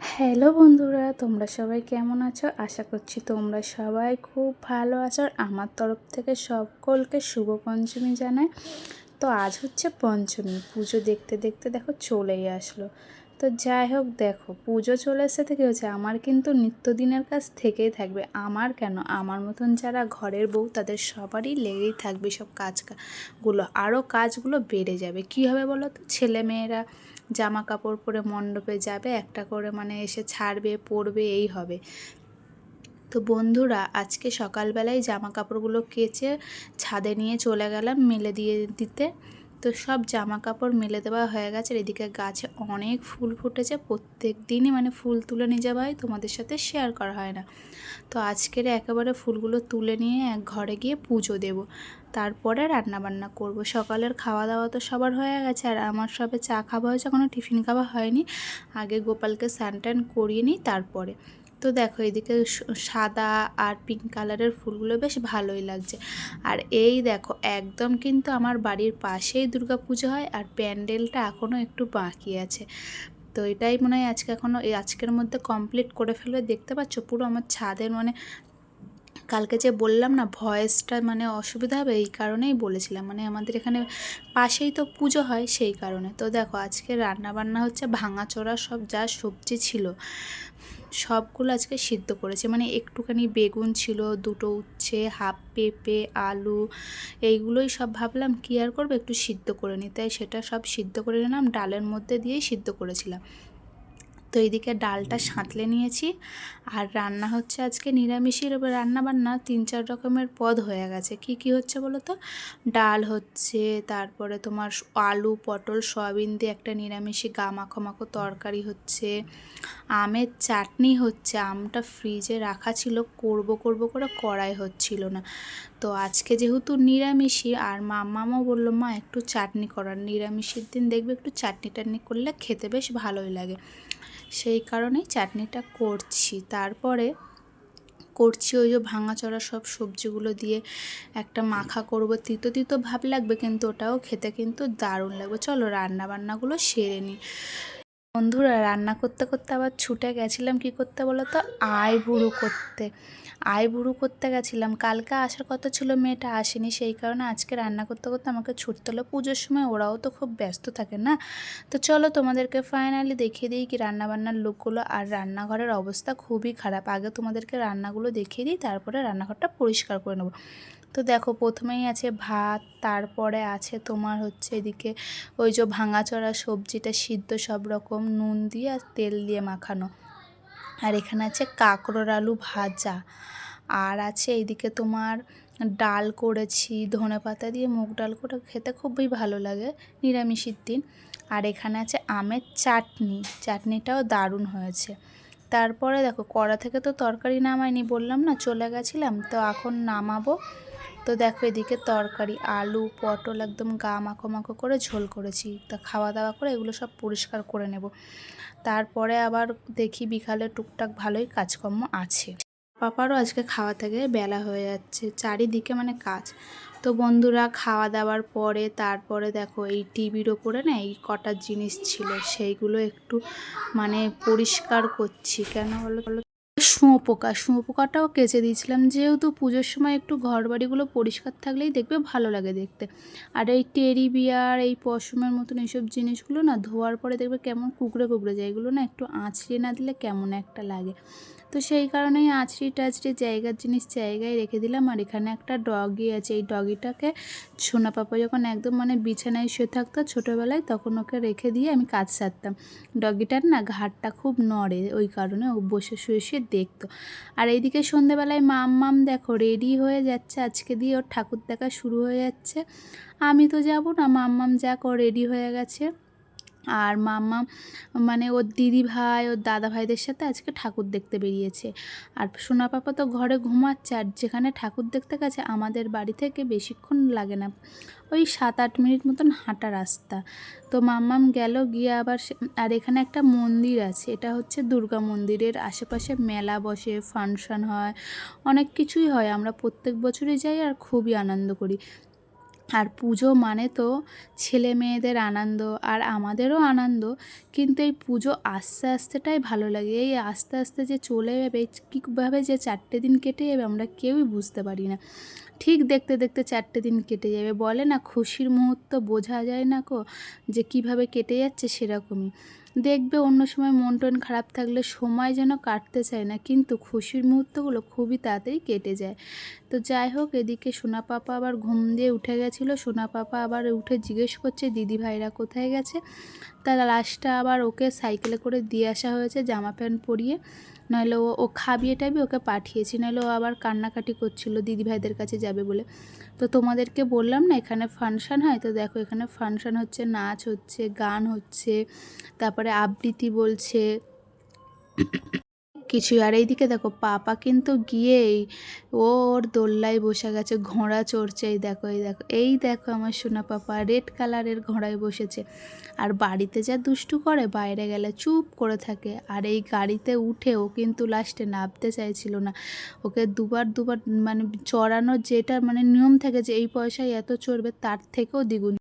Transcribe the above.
Hello বন্ধুরা, তোমরা সবাই কেমন আছো? আশা করছি তোমরা সবাই খুব ভালো আছো আর আমার তরফ থেকে সকলকে শুভ পঞ্চমী জানাই। তো আজ হচ্ছে পঞ্চমী, পুজো দেখতে দেখতে দেখো চলেই আসলো। তো যাই হোক, দেখো, পুজো চলে এসে থেকে হচ্ছে আমার কিন্তু নিত্যদিনের কাজ থেকেই থাকবে। আমার কেন? আমার মতন যারা ঘরের বউ, তাদের সবারই লেগেই থাকবে সব কাজগুলো আরও কাজগুলো বেড়ে যাবে। কী হবে বলো তো? ছেলে মেয়েরা জামা কাপড় পরে মণ্ডপে যাবে, একটা করে মানে এসে ছাড়বে, পরবে, এই হবে। তো বন্ধুরা, আজকে সকালবেলায় জামা কাপড়গুলো কেচে ছাদে নিয়ে চলে গেলাম মেলে দিয়ে দিতে। তো সব জামা কাপড় মেলে দেওয়া হয়ে গেছে আর এদিকে গাছে অনেক ফুল ফুটেছে। প্রত্যেক দিনই মানে ফুল তুলে নিয়ে যাওয়া হয়, তোমাদের সাথে শেয়ার করা হয় না। তো আজকের একেবারে ফুলগুলো তুলে নিয়ে এক ঘরে গিয়ে পুজো দেব। তারপরে রান্না বান্না করব। সকালের খাওয়া দাওয়া তো সবার হয়ে গেছে আর আমার সবে চা খাওয়া হয়েছে এখনও টিফিন খাওয়া হয়নি। আগে গোপালকে টান করিয়ে নিই, তারপরে। তো দেখো এদিকে সাদা আর পিঙ্ক কালারের ফুলগুলো বেশ ভালোই লাগছে। আর এই দেখো, একদম কিন্তু আমার বাড়ির পাশেই দুর্গা পুজো হয় আর প্যান্ডেলটা এখনও একটু বাকি আছে। তো এটাই মনে হয় আজকে এখনও এই আজকের মধ্যে কমপ্লিট করে ফেলবে। দেখতে পাচ্ছ পুরো আমার ছাদের মানে কালকে যে বললাম না, ভয়েসটা মানে অসুবিধা হবে এই কারণেই বলেছিলাম। মানে আমাদের এখানে পাশেই তো পুজো হয় সেই কারণে। তো দেখো, আজকে রান্না বান্না হচ্ছে ভাঙাচোরা, সব যা সবজি ছিল, সবগুলো আজকে সিদ্ধ করেছে। মানে একটুখানি বেগুন ছিল, দুটো উচ্ছে, হাফ পেঁপে, আলু, এইগুলোই সব ভাবলাম কী আর করব, একটু সিদ্ধ করে নিই। তাই সেটা সব সিদ্ধ করে নিলাম, ডালের মধ্যে দিয়েই সিদ্ধ করেছিলাম। তো এইদিকে ডালটা সাঁতলে নিয়েছি। আর রান্না হচ্ছে আজকে নিরামিষের রান্না বান্না তিন চার রকমের পদ হয়ে গেছে। কি কি হচ্ছে বলো তো? ডাল হচ্ছে, তারপরে তোমার আলু, পটল, সয়াবিন দিয়ে একটা নিরামিষি গা মাখো মাখো তরকারি হচ্ছে। আমের চাটনি হচ্ছে, আমটা ফ্রিজে রাখা ছিল, করব করব করে করাই হচ্ছিল না। তো আজকে যেহেতু নিরামিষই, আর মামাও বলল, মা, একটু চাটনি করার। নিরামিষের দিন দেখবে একটু চাটনি টাটনি করলে খেতে বেশ ভালোই লাগে। সেই কারণেই চাটনিটা করছি। তারপরে করছি ওই যে ভাঙাচড়া সব সবজিগুলো দিয়ে একটা মাখা করব। তিতো তিতো ভাব লাগবে, কিন্তু ওটাও খেতে কিন্তু দারুণ লাগবে। চলো রান্না বান্নাগুলো সেরে নিই। বন্ধুরা, রান্না করতে করতে আবার ছুটে গেছিলাম কি করতে বলো তো বুড়ো করতে। আই বুড়ো করতে গেছিলাম। কালকে আসার কথা ছিল, মেয়েটা আসেনি, সেই কারণে আজকে রান্না করতে করতে আমাকে ছুটতে হলো। পুজোর সময় ওরাও তো খুব ব্যস্ত থাকে না? তো চলো তোমাদেরকে ফাইনালি দেখিয়ে দিই কি রান্নাবান্নার লোকগুলো আর রান্নাঘরের অবস্থা খুবই খারাপ। আগে তোমাদেরকে রান্নাগুলো দেখিয়ে দিই, তারপরে রান্নাঘরটা পরিষ্কার করে নেব। তো দেখো প্রথমেই আছে ভাত, তারপরে আছে তোমার হচ্ছে এদিকে ওই যে ভাঙাচড়া সবজিটা সিদ্ধ সব রকম নুন দিয়ে আর তেল দিয়ে মাখানো। আর এখানে আছে কাঁকরোর আলু ভাজা। আর আছে এইদিকে তোমার ডাল করেছি, ধনে পাতা দিয়ে মুগ ডাল করে খেতে খুবই ভালো লাগে, নিরামিষের দিন। আর এখানে আছে আমের চাটনি, চাটনিটাও দারুণ হয়েছে। তারপরে দেখো কড়া থেকে তো তরকারি নামাইনি, বললাম না চলে গেছিলাম, তো এখন নামাবো। তো দেখো এদিকে তরকারি, আলু, পটল একদম গা মাখো মাখো করে ঝোল করেছি। তা খাওয়া দাওয়া করে এগুলো সব পরিষ্কার করে নেব। তারপরে আবার দেখি বিকালে টুকটাক ভালোই কাজকর্ম আছে। পাপারও আজকে খাওয়া থেকে বেলা হয়ে যাচ্ছে, চারিদিকে মানে কাজ। তো বন্ধুরা, খাওয়া দাওয়ার পরে, তারপরে দেখো এই টিভির ওপরে না এই কটার জিনিস ছিল, সেইগুলো একটু মানে পরিষ্কার করছি। কেন বলো শুঁয়োপোকা শুঁয়োপোকাটাও কেচে দিয়েছিলাম। যেহেতু পুজোর সময় একটু ঘর বাড়িগুলো পরিষ্কার থাকলেই দেখবে ভালো লাগে দেখতে। আর এই টেরি বিয়ার, এই পশমের মতন এইসব জিনিসগুলো না ধোয়ার পরে দেখবে কেমন কুকড়ে কুকড়ে যায়। এগুলো না একটু আঁচড়িয়ে না দিলে কেমন একটা লাগে। তো সেই কারণেই আঁচড়ি টাচড়ি জায়গার জিনিস জায়গায় রেখে দিলাম। আর এখানে একটা ডগি আছে। এই ডগিটাকে সোনা পাপা যখন একদম মানে বিছানায় শুয়ে থাকতো ছোটোবেলায় তখন ওকে রেখে দিয়ে আমি কাজ সারতাম। ডগিটার না ঘাটটা খুব নড়ে। ওই কারণে ও বসে শুয়ে শুয়ে দেখতো। আর এইদিকে সন্ধেবেলায় মাম মাম দেখো রেডি হয়ে যাচ্ছে। আজকে দিয়ে ওর ঠাকুর দেখা শুরু হয়ে যাচ্ছে। আমি তো যাব না, মাম মাম যাক ও রেডি হয়ে গেছে। আর মাম্মা মানে ওর দিদি ভাই, ওর দাদা ভাইদের সাথে আজকে ঠাকুর দেখতে বেরিয়েছে। আর সোনা পাপা তো ঘরে ঘুমাচ্ছে, আর যেখানে ঠাকুর দেখতে গেছে, আমাদের বাড়ি থেকে বেশিক্ষণ লাগে না। ওই সাত আট মিনিট মতন হাঁটা রাস্তা। তো মাম্মাম গেল, গিয়ে আবার আর এখানে একটা মন্দির আছে, এটা হচ্ছে দুর্গা মন্দিরের আশেপাশে মেলা বসে, ফাংশন হয়, অনেক কিছুই হয়। আমরা প্রত্যেক বছরই যাই আর খুবই আনন্দ করি। আর পুজো মানে তো ছেলে মেয়েদের আনন্দ আর আমাদেরও আনন্দ। কিন্তু এই পুজো আস্তে আস্তেটাই ভালো লাগে। এই আস্তে আস্তে যে চলে যাবে, কীভাবে যে চারটে দিন কেটে যাবে আমরা কেউই বুঝতে পারি না। ঠিক দেখতে দেখতে চারটে দিন কেটে যাবে। বলে না, খুশির মুহূর্ত বোঝা যায় না কো যে কীভাবে কেটে যাচ্ছে সেরকমই। দেখবে অন্য সময় মন টন খারাপ থাকলে সময় যেন কাটতে চায় না, কিন্তু খুশির মুহূর্তগুলো খুবই তাড়াতাড়ি কেটে যায়। তো যাই হোক, এদিকে সোনা পাপা আবার ঘুম দিয়ে উঠে গেছিল। সোনা পাপা আবার উঠে জিজ্ঞেস করছে, দিদি ভাইরা কোথায় গেছে? তার লাস্টটা আবার ওকে সাইকেলে করে দিয়ে আসা হয়েছে, জামা প্যান্ট পরিয়ে। নইলে ও ও খাবিয়ে টাবি ওকে পাঠিয়েছি। নইলে ও আবার কান্নাকাটি করছিল, দিদিভাইদের কাছে যাবে বলে। তো তোমাদেরকে বললাম না, এখানে ফাংশান হয়? তো দেখো, এখানে ফাংশান হচ্ছে, নাচ হচ্ছে, গান হচ্ছে, তারপরে আবৃত্তি বলছে। কিছু আর এইদিকে দেখো, পাপা কিন্তু গিয়েই ও ওর দোল্লায় বসে গেছে, ঘোড়া চড়ছে। এই দেখো এই দেখো এই দেখো আমার সোনা পাপা, রেড কালারের ঘোড়ায় বসেছে। আর বাড়িতে যা দুষ্টু করে, বাইরে গেলে চুপ করে থাকে। আর এই গাড়িতে উঠেও কিন্তু লাস্টে নামতে চাইছিল না। ওকে দুবার দুবার মানে চড়ানোর যেটা মানে নিয়ম থাকে যে, এই পয়সায় এত চড়বে, তার থেকেও দ্বিগুণ।